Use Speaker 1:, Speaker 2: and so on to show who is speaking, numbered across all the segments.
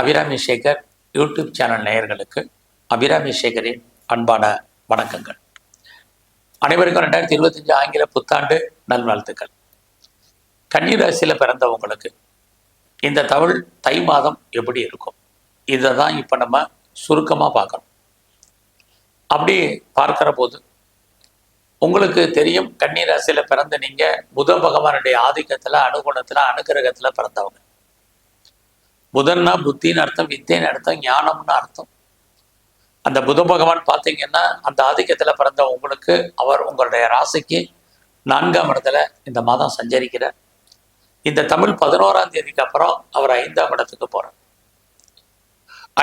Speaker 1: Abirami Sekar YouTube channel நேயர்களுக்கு அபிராமி சேகரின் அன்பான வணக்கங்கள். அனைவருக்கும் ரெண்டாயிரத்தி இருபத்தஞ்சு ஆங்கில புத்தாண்டு நல்வாழ்த்துக்கள். கன்னிராசியில் பிறந்தவங்களுக்கு இந்த தமிழ் தை மாதம் எப்படி இருக்கும்? இதை தான் இப்போ நம்ம சுருக்கமாக பார்க்கணும். அப்படி பார்க்குற போது உங்களுக்கு தெரியும் கன்னிராசியில் பிறந்த நீங்கள் புத பகவானுடைய ஆதிக்கத்தில் அனுகுணத்தில் அனுகிரகத்தில் பிறந்தவங்க. புதன்னா புத்தின்னு அர்த்தம் வித்தைன்னு அர்த்தம் ஞானம்னு அர்த்தம். அந்த புத பகவான் பார்த்தீங்கன்னா அந்த ஆதிக்கத்தில் பிறந்த உங்களுக்கு அவர் உங்களுடைய ராசிக்கு நான்காம் இடத்துல இந்த மாதம் சஞ்சரிக்கிறார். இந்த தமிழ் பதினோராம் தேதிக்கு அப்புறம் அவர் ஐந்தாம் இடத்துக்கு போகிறார்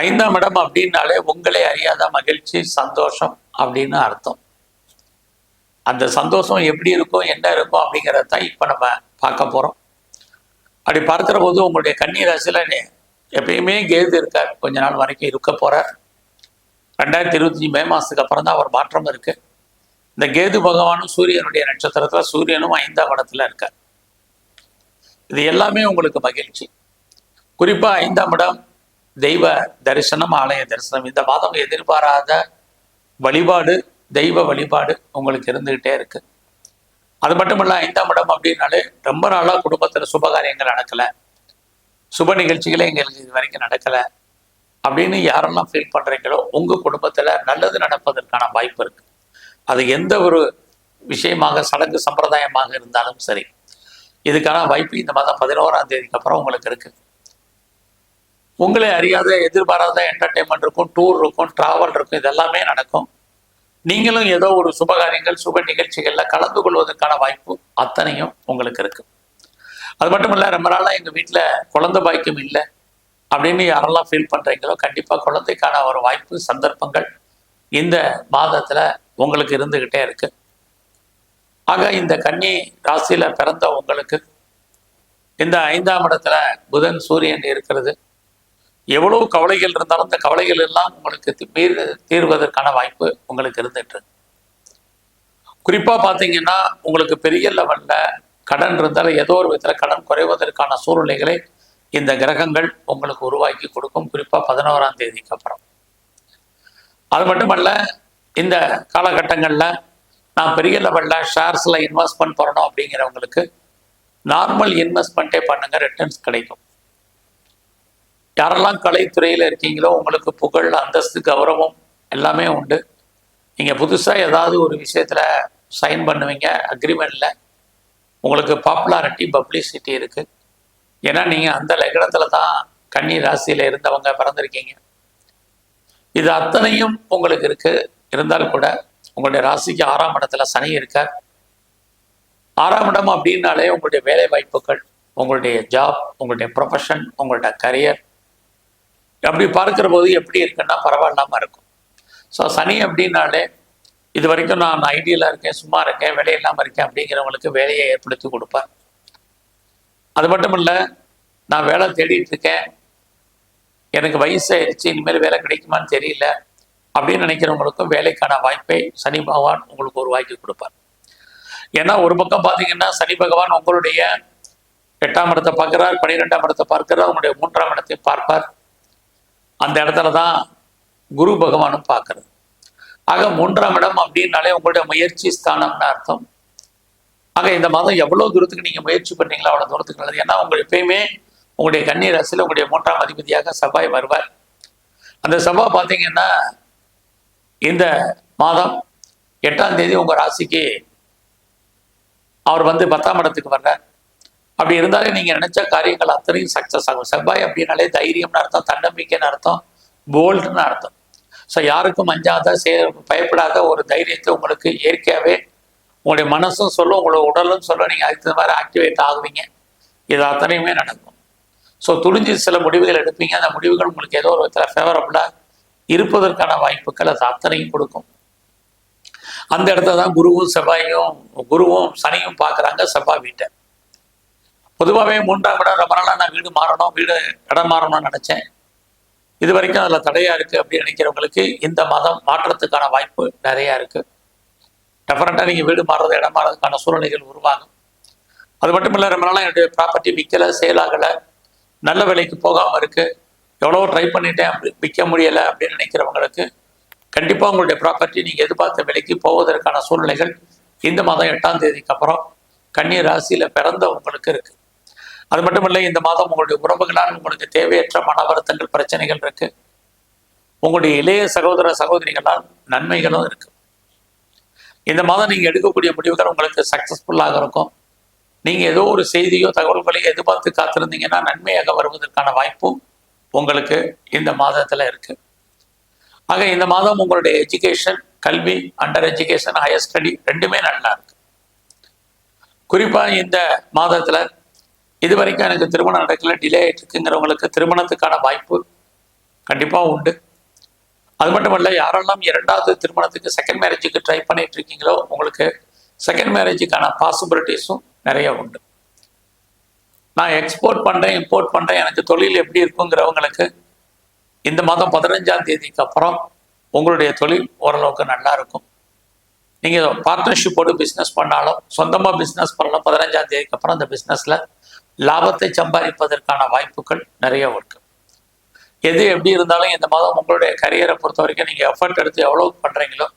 Speaker 1: ஐந்தாம் இடம் அப்படின்னாலே உங்களை அறியாத மகிழ்ச்சி சந்தோஷம் அப்படின்னு அர்த்தம். அந்த சந்தோஷம் எப்படி இருக்கும் என்ன இருக்கும் அப்படிங்கிறத தான் இப்போ நம்ம பார்க்க போகிறோம் அப்படி பார்க்குற போது உங்களுடைய கன்னி ராசியில் எப்பயுமே கேது இருக்கார். கொஞ்ச நாள் வரைக்கும் இருக்க போகிறார் ரெண்டாயிரத்தி இருபத்தஞ்சி மே மாதத்துக்கு அப்புறம் தான் அவர் மாற்றம் இருக்கு. இந்த கேது பகவானும் சூரியனுடைய நட்சத்திரத்தில் சூரியனும் ஐந்தாம் இடத்துல இருக்கார். இது எல்லாமே உங்களுக்கு மகிழ்ச்சி. குறிப்பாக ஐந்தாம் இடம் தெய்வ தரிசனம் ஆலய தரிசனம். இந்த மாதம் எதிர்பாராத வழிபாடு தெய்வ வழிபாடு உங்களுக்கு இருந்துகிட்டே இருக்கு. அது மட்டும் இல்ல ஐந்தாம் இடம் அப்படின்னாலே ரொம்ப நாளாக குடும்பத்தில் சுபகாரியங்கள் நடக்கலை. சுப நிகழ்ச்சிகளே எங்களுக்கு இது வரைக்கும் நடக்கலை. அப்படின்னு யாரெல்லாம் ஃபீல் பண்ணுறீங்களோ உங்கள் குடும்பத்தில் நல்லது நடப்பதற்கான வாய்ப்பு இருக்கு. அது எந்த ஒரு விஷயமாக சடங்கு சம்பிரதாயமாக இருந்தாலும் சரி. இதுக்கான வாய்ப்பு இந்த மாதம் பதினோராம் தேதிக்கு அப்புறம் உங்களுக்கு இருக்கு. உங்களை அறியாத எதிர்பாராத என்டர்டைன்மெண்ட் இருக்கும் டூர் இருக்கும் டிராவல் இருக்கும் இதெல்லாமே நடக்கும். நீங்களும் ஏதோ ஒரு சுபகாரியங்கள் சுப நிகழ்ச்சிகளில் கலந்து கொள்வதற்கான வாய்ப்பு அத்தனையும் உங்களுக்கு இருக்குது அது மட்டும் இல்லை ரொம்ப நாளாக எங்கள் வீட்டில் குழந்தை பாய்க்கும் இல்லை. அப்படின்னு யாரெல்லாம் ஃபீல் பண்ணுறீங்களோ கண்டிப்பாக குழந்தைக்கான ஒரு வாய்ப்பு சந்தர்ப்பங்கள் இந்த மாதத்தில் உங்களுக்கு இருந்துக்கிட்டே இருக்கு. ஆக இந்த கன்னி ராசியில் பிறந்த உங்களுக்கு இந்த ஐந்தாம் இடத்துல புதன் சூரியன் இருக்கிறது. எவ்வளவு கவலைகள் இருந்தாலும் இந்த கவலைகள் எல்லாம் உங்களுக்கு தி- தீர்வதற்கான வாய்ப்பு உங்களுக்கு இருந்துட்டு குறிப்பாக பார்த்தீங்கன்னா உங்களுக்கு பெரிய லெவலில் கடன் இருந்தாலும் ஏதோ ஒரு விதத்துல கடன் குறைவதற்கான சூழ்நிலைகளை இந்த கிரகங்கள் உங்களுக்கு உருவாக்கி கொடுக்கும். குறிப்பா பதினோராம் தேதிக்கு அப்புறம். அது மட்டுமல்ல இந்த காலகட்டங்களில் நான் பெரிய லெவலில் ஷேர்ஸில் இன்வெஸ்ட்மெண்ட் பண்ணணும் அப்படிங்கிறவங்களுக்கு நார்மல் இன்வெஸ்ட்மெண்ட்டே பண்ணுங்க ரிட்டர்ன்ஸ் கிடைக்கும். யாரெல்லாம் கலைத்துறையில் இருக்கீங்களோ உங்களுக்கு புகழ் அந்தஸ்து கௌரவம் எல்லாமே உண்டு. நீங்கள் புதுசாக ஏதாவது ஒரு விஷயத்தில் சைன் பண்ணுவீங்க அக்ரிமெண்ட்டில் உங்களுக்கு பாப்புலாரிட்டி பப்ளிசிட்டி இருக்குது ஏன்னா நீங்கள் அந்த லக்னத்தில் தான் கன்னி ராசியில் இருந்தவங்க பிறந்திருக்கீங்க. இது அத்தனையும் உங்களுக்கு இருக்குது இருந்தாலும் கூட உங்களுடைய ராசிக்கு ஆறாம் இடத்துல சனி இருக்கார். ஆறாம் இடம் அப்படின்னாலே உங்களுடைய வேலை வாய்ப்புகள் உங்களுடைய ஜாப் உங்களுடைய ப்ரொஃபஷன் உங்களுடைய கரியர் அப்படி பார்க்கிற போது எப்படி இருக்குன்னா பரவாயில்லாம இருக்கும். ஸோ சனி அப்படின்னாலே இது வரைக்கும் நான் ஐடியலாக இருக்கேன் சும்மா இருக்கேன் வேலை இல்லாமல் இருக்கேன் அப்படிங்கிறவங்களுக்கு வேலையை ஏற்படுத்தி கொடுப்பார் அது மட்டும் இல்லை நான் வேலை தேடிட்டு இருக்கேன். எனக்கு வயசாயிருச்சு இனிமேல் வேலை கிடைக்குமான்னு தெரியல அப்படின்னு நினைக்கிறவங்களுக்கும் வேலைக்கான வாய்ப்பை சனி பகவான் உங்களுக்கு உருவாக்கி கொடுப்பார். ஏன்னா ஒரு பக்கம் பார்த்தீங்கன்னா சனி பகவான் உங்களுடைய எட்டாம் இடத்தை பார்க்குறார் பன்னிரெண்டாம் இடத்தை பார்க்கிறார் உங்களுடைய மூன்றாம் இடத்தை பார்ப்பார். அந்த இடத்துல தான் குரு பகவானும் பார்க்கறது ஆக மூன்றாம் இடம் அப்படின்னாலே உங்களுடைய முயற்சி ஸ்தானம்னு அர்த்தம். ஆக இந்த மாதம் எவ்வளோ தூரத்துக்கு நீங்கள் முயற்சி பண்ணீங்களோ அவ்வளோ தூரத்துக்கு நல்லது. ஏன்னா உங்களுக்கு எப்பயுமே உங்களுடைய கன்னி ராசியில் உங்களுடைய மூன்றாம் அதிபதியாக செவ்வாய் வருவார். அந்த செவ்வாய் பார்த்தீங்கன்னா இந்த மாதம் எட்டாம் தேதி உங்கள் ராசிக்கு அவர் வந்து பத்தாம் இடத்துக்கு வர்றார். அப்படி இருந்தாலே நீங்கள் நினைச்ச காரியங்கள் அத்தனையும் சக்ஸஸ் ஆகும். செவ்வாய் அப்படின்னாலே தைரியம்னு அர்த்தம் தன்னம்பிக்கைன்னு அர்த்தம் போல்டுன்னு அர்த்தம். ஸோ யாருக்கும் அஞ்சாத சே பயப்படாத ஒரு தைரியத்தை உங்களுக்கு இயற்கையாகவே உங்களுடைய மனசும் சொல்லும் உங்களோட உடலும் சொல்லும். நீங்கள் அதுக்கு தகுந்த மாதிரி ஆக்டிவேட் ஆகுவீங்க. இது அத்தனையுமே நடக்கும். ஸோ துணிஞ்சு சில முடிவுகள் எடுப்பீங்க. அந்த முடிவுகள் உங்களுக்கு ஏதோ ஒரு விதத்தில் ஃபேவரபுளாக இருப்பதற்கான வாய்ப்புகள் அது அத்தனையும் கொடுக்கும். அந்த இடத்துல தான் குருவும் செவ்வாயும் குருவும் சனியும் பார்க்குறாங்க செவ்வாய் வீட்டை. பொதுவாகவே மூன்றாம் இடம் ரொம்ப நாளாக நான் வீடு மாறணும் வீடு இடம் மாறணும்னு நினச்சேன். இது வரைக்கும் அதில் தடையாக இருக்குது அப்படின்னு நினைக்கிறவங்களுக்கு இந்த மதம் மாற்றத்துக்கான வாய்ப்பு நிறையா இருக்குது டெஃபரெண்ட்டாக நீங்கள் வீடு மாறுறது இடம் மாறதுக்கான சூழ்நிலைகள் உருவாகும். அது மட்டும் இல்லை ரொம்ப நாளாக என்னுடைய ப்ராப்பர்ட்டி விற்கலை சேலாகலை நல்ல விலைக்கு போகாமல் இருக்குது எவ்வளோ ட்ரை பண்ணிட்டேன் அப்படி விற்க முடியலை அப்படின்னு நினைக்கிறவங்களுக்கு கண்டிப்பாக உங்களுடைய ப்ராப்பர்ட்டி நீங்கள் எதிர்பார்த்த விலைக்கு போவதற்கான சூழ்நிலைகள் இந்த மாதம் எட்டாம் தேதிக்கு அப்புறம் கன்னி ராசியில் பிறந்த உங்களுக்கு இருக்குது அது மட்டும் இல்லை இந்த மாதம் உங்களுடைய உறவுகளால் உங்களுக்கு தேவையற்ற மன வருத்தங்கள் பிரச்சனைகள் இருக்கு. உங்களுடைய இளைய சகோதர சகோதரிகளால் நன்மைகளும் இருக்கு. இந்த மாதம் நீங்கள் எடுக்கக்கூடிய முடிவுகள் உங்களுக்கு சக்சஸ்ஃபுல்லாக இருக்கும். நீங்கள் ஏதோ ஒரு செய்தியோ தகவல்களையோ எதிர்பார்த்து காத்திருந்தீங்கன்னா நன்மையாக வருவதற்கான வாய்ப்பும் உங்களுக்கு இந்த மாதத்தில் இருக்கு. ஆக இந்த மாதம் உங்களுடைய எஜுகேஷன் கல்வி அண்டர் எஜுகேஷன் ஹையர் ஸ்டடி ரெண்டுமே நல்லா இருக்கு. குறிப்பாக இந்த மாதத்தில் இது வரைக்கும் எனக்கு திருமணம் நடக்கல டிலே ஆகிட்டு இருக்குங்கிறவங்களுக்கு திருமணத்துக்கான வாய்ப்பு கண்டிப்பாக உண்டு. அது மட்டும் இல்லை யாரெல்லாம் இரண்டாவது திருமணத்துக்கு செகண்ட் மேரேஜுக்கு ட்ரை பண்ணிட்டு இருக்கீங்களோ உங்களுக்கு செகண்ட் மேரேஜுக்கான பாசிபிலிட்டிஸும் நிறைய உண்டு. நான் எக்ஸ்போர்ட் பண்ணுறேன் இம்போர்ட் பண்ணுறேன் எனக்கு தொழில் எப்படி இருக்குங்கிறவங்களுக்கு இந்த மாதம் பதினஞ்சாம் தேதிக்கு அப்புறம் உங்களுடைய தொழில் ஓரளவுக்கு நல்லா இருக்கும். நீங்கள் பார்ட்னர்ஷிப்போடு பிஸ்னஸ் பண்ணாலும் சொந்தமாக பிஸ்னஸ் பண்ணலாம் பதினஞ்சாம் தேதிக்கு அப்புறம் அந்த பிஸ்னஸில் லாபத்தை சம்பாதிப்பதற்கான வாய்ப்புகள் நிறைய இருக்கு. எது எப்படி இருந்தாலும் இந்த மாதம் உங்களுடைய கரியரை பொறுத்த வரைக்கும் நீங்கள் எஃபர்ட் எடுத்து எவ்வளோக்கு பண்ணுறீங்களோ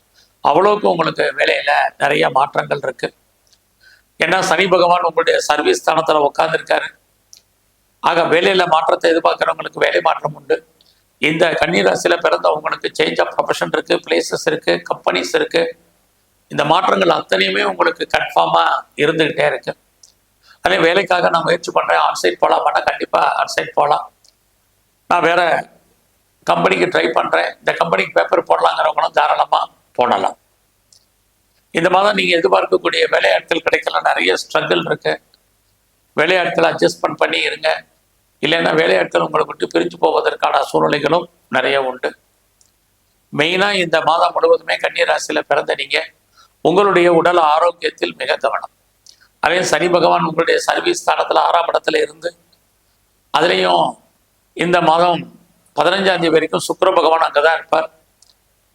Speaker 1: அவ்வளோக்கு உங்களுக்கு வேலையில் நிறைய மாற்றங்கள் இருக்கு. ஏன்னா சனி பகவான் உங்களுடைய சர்வீஸ் ஸ்தானத்தில் உட்காந்துருக்காரு ஆக வேலையில் மாற்றத்தை எதிர்பார்க்குறவங்களுக்கு வேலை மாற்றம் உண்டு. இந்த கன்னிராசியில் பிறந்தவங்களுக்கு சேஞ்ச் ஆஃப் ப்ரொஃபஷன் இருக்குது பிளேசஸ் இருக்குது கம்பெனிஸ் இருக்குது இந்த மாற்றங்கள் அத்தனையுமே உங்களுக்கு கன்ஃபார்மாக இருந்துக்கிட்டே இருக்குது அதே வேலைக்காக நான் முயற்சி பண்ணுறேன் ஆன்சைட் போகலாமான்னா கண்டிப்பாக ஆன்சைட் போகலாம் நான் வேற கம்பெனிக்கு ட்ரை பண்ணுறேன் இந்த கம்பெனிக்கு பேப்பர் போடலாங்கிறவங்களும் தாராளமாக போடலாம். இந்த மாதம் நீங்கள் எதிர்பார்க்கக்கூடிய வேலையாட்கள் கிடைக்கல. நிறைய ஸ்ட்ரகிள் இருக்கு. வேலையாட்களை அட்ஜஸ்ட்மெண்ட் பண்ணி இருங்க. இல்லைன்னா வேலையாட்கள் உங்களை விட்டு பிரிஞ்சு போவதற்கான சூழ்நிலைகளும் நிறைய உண்டு. மெயினாக இந்த மாதம் முழுவதுமே கன்னிராசியில் பிறந்த நீங்கள் உங்களுடைய உடல் ஆரோக்கியத்தில் மிக கவனம். அதே சனி பகவான் உங்களுடைய சர்வீஸ் ஸ்தானத்தில் ஆறாம் இடத்துல இருந்து அதுலேயும் இந்த மாதம் பதினஞ்சாம் தேதி வரைக்கும் சுக்கர பகவான் அங்கே தான் இருப்பார்.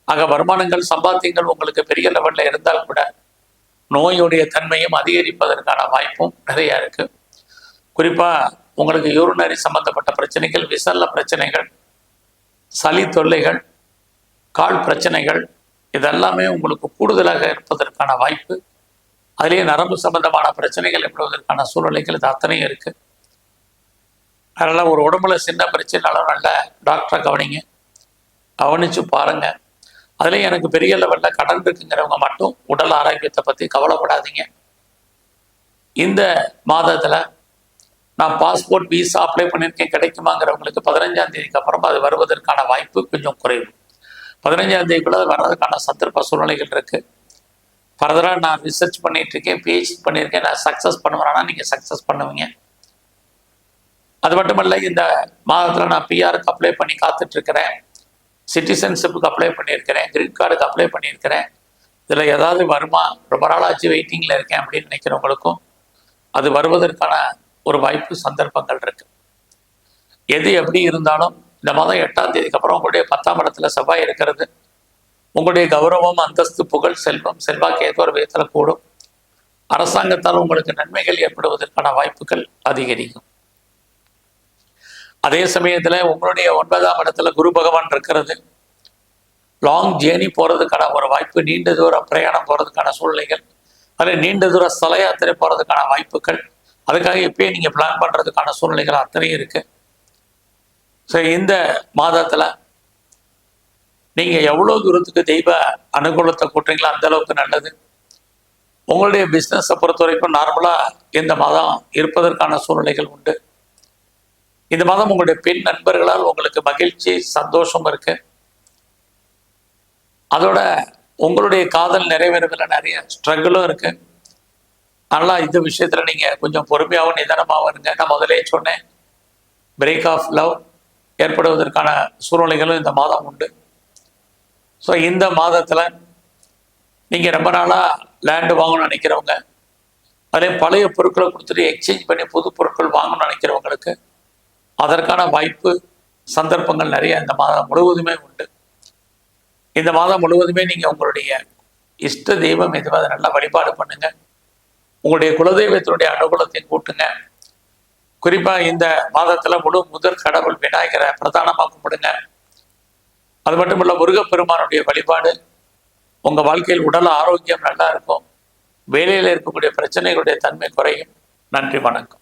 Speaker 1: ஆக வருமானங்கள் சம்பாத்தியங்கள் உங்களுக்கு பெரிய லெவலில் இருந்தால் கூட நோயுடைய தன்மையும் அதிகரிப்பதற்கான வாய்ப்பும் நிறையா இருக்கு. குறிப்பாக உங்களுக்கு யூரினரி சம்பந்தப்பட்ட பிரச்சனைகள் விசல்ல பிரச்சனைகள் சளி தொல்லைகள் கால் பிரச்சனைகள் இதெல்லாமே உங்களுக்கு கூடுதலாக இருப்பதற்கான வாய்ப்பு. அதுலேயே நரம்பு சம்பந்தமான பிரச்சனைகள் ஏற்படுவதற்கான சூழ்நிலைகள் இது அத்தனையும் இருக்கு. அதனால் ஒரு உடம்புல சின்ன பிரச்சனைனாலும் நல்ல டாக்டரை கவனிங்க. கவனிச்சு பாருங்க. அதுலேயும் எனக்கு பெரிய லெவலில் கடன் இருக்குங்கிறவங்க மட்டும் உடல் ஆரோக்கியத்தை பற்றி கவலைப்படாதீங்க. இந்த மாதத்தில் நான் பாஸ்போர்ட் விசா அப்ளை பண்ணியிருக்கேன். கிடைக்குமாங்கிறவங்களுக்கு பதினஞ்சாம் தேதிக்கு அப்புறம் அது வருவதற்கான வாய்ப்பு கொஞ்சம் குறைவு. பதினஞ்சாம் தேதிக்குள்ளே அது வர்றதுக்கான சந்தர்ப்ப சூழ்நிலைகள் இருக்குது ஃபர்தராக நான் ரிசர்ச் பண்ணிகிட்ருக்கேன் பிஹெச்டி பண்ணியிருக்கேன் நான் சக்ஸஸ் பண்ணுவேன்னா நீங்கள் சக்ஸஸ் பண்ணுவீங்க. அது மட்டுமல்ல இந்த மாதத்தில் நான் பிஆருக்கு அப்ளை பண்ணி காத்துட்ருக்கிறேன் சிட்டிசன்ஷிப்புக்கு அப்ளை பண்ணியிருக்கிறேன். கிரீன் கார்டுக்கு அப்ளை பண்ணியிருக்கிறேன். இதில் ஏதாவது வருமா? ரொம்ப நாளாச்சு வெயிட்டிங்கில் இருக்கேன் அப்படின்னு நினைக்கிறவங்களுக்கும் அது வருவதற்கான ஒரு வாய்ப்பு சந்தர்ப்பங்கள் இருக்குது எது எப்படி இருந்தாலும் இந்த மாதம் எட்டாம் தேதிக்கு அப்புறம் உங்களுடைய பத்தாம் இடத்துல செவ்வாய் இருக்கிறது. உங்களுடைய கௌரவம் அந்தஸ்து புகழ் செல்வம். செல்வாக்கு ஏதோ ஒரு விதத்தில் கூடும். அரசாங்கத்தால் உங்களுக்கு நன்மைகள் ஏற்படுவதற்கான வாய்ப்புகள் அதிகரிக்கும். அதே சமயத்தில் உங்களுடைய ஒன்பதாம் இடத்துல குரு பகவான் இருக்கிறது. லாங் ஜேர்னி போகிறதுக்கான ஒரு வாய்ப்பு நீண்ட தூர பிரயாணம் போகிறதுக்கான சூழ்நிலைகள் அதில் நீண்ட தூர ஸ்தல யாத்திரை போகிறதுக்கான வாய்ப்புகள் அதுக்காக இப்பயே நீங்கள் பிளான் பண்ணுறதுக்கான சூழ்நிலைகள் அத்தனையும் இருக்குது ஸோ இந்த மாதத்தில் நீங்கள் எவ்வளோ தூரத்துக்கு தெய்வ அனுகூலத்தை கூட்டுறீங்களோ அந்த அளவுக்கு நல்லது. உங்களுடைய பிஸ்னஸை பொறுத்த வரைக்கும் நார்மலாக இந்த மாதம் இருப்பதற்கான சூழ்நிலைகள் உண்டு. இந்த மாதம் உங்களுடைய பெண் நண்பர்களால் உங்களுக்கு மகிழ்ச்சி சந்தோஷம் இருக்கு. அதோட உங்களுடைய காதல் நிறைவேறதில் நிறைய ஸ்ட்ரகிளும் இருக்கு. அதனால் இந்த விஷயத்தில் நீங்கள் கொஞ்சம் பொறுமையாகவும் நிதானமாகவும் இருங்க. நான் முதலே சொன்னேன் பிரேக் ஆஃப் லவ் ஏற்படுவதற்கான சூழ்நிலைகளும் இந்த மாதம் உண்டு. ஸோ இந்த மாதத்தில் நீங்கள் ரொம்ப நாளாக லேண்டு வாங்கணும்னு நினைக்கிறவங்க அதே பழைய பொருட்களை கொடுத்துட்டு எக்ஸ்சேஞ்ச் பண்ணி புது பொருட்கள் வாங்கணும்னு நினைக்கிறவங்களுக்கு அதற்கான வாய்ப்பு சந்தர்ப்பங்கள் நிறைய இந்த மாதம் முழுவதுமே உண்டு. இந்த மாதம் முழுவதுமே நீங்கள் உங்களுடைய இஷ்ட தெய்வம் எதுவும் அதை நல்லா வழிபாடு பண்ணுங்க. உங்களுடைய குலதெய்வத்தினுடைய அனுகூலத்தையும் கூட்டுங்க. குறிப்பாக இந்த மாதத்தில் முழு முதற் கடவுள் விநாயகரை பிரதானமாக கும்பிடுங்க. அது மட்டும் இல்ல முருகப்பெருமானுடைய வழிபாடு. உங்கள் வாழ்க்கையில் உடல் ஆரோக்கியம் நல்லா இருக்கும். வேலையில் இருக்கக்கூடிய பிரச்சனைகளுடைய தன்மை குறையும். நன்றி வணக்கம்.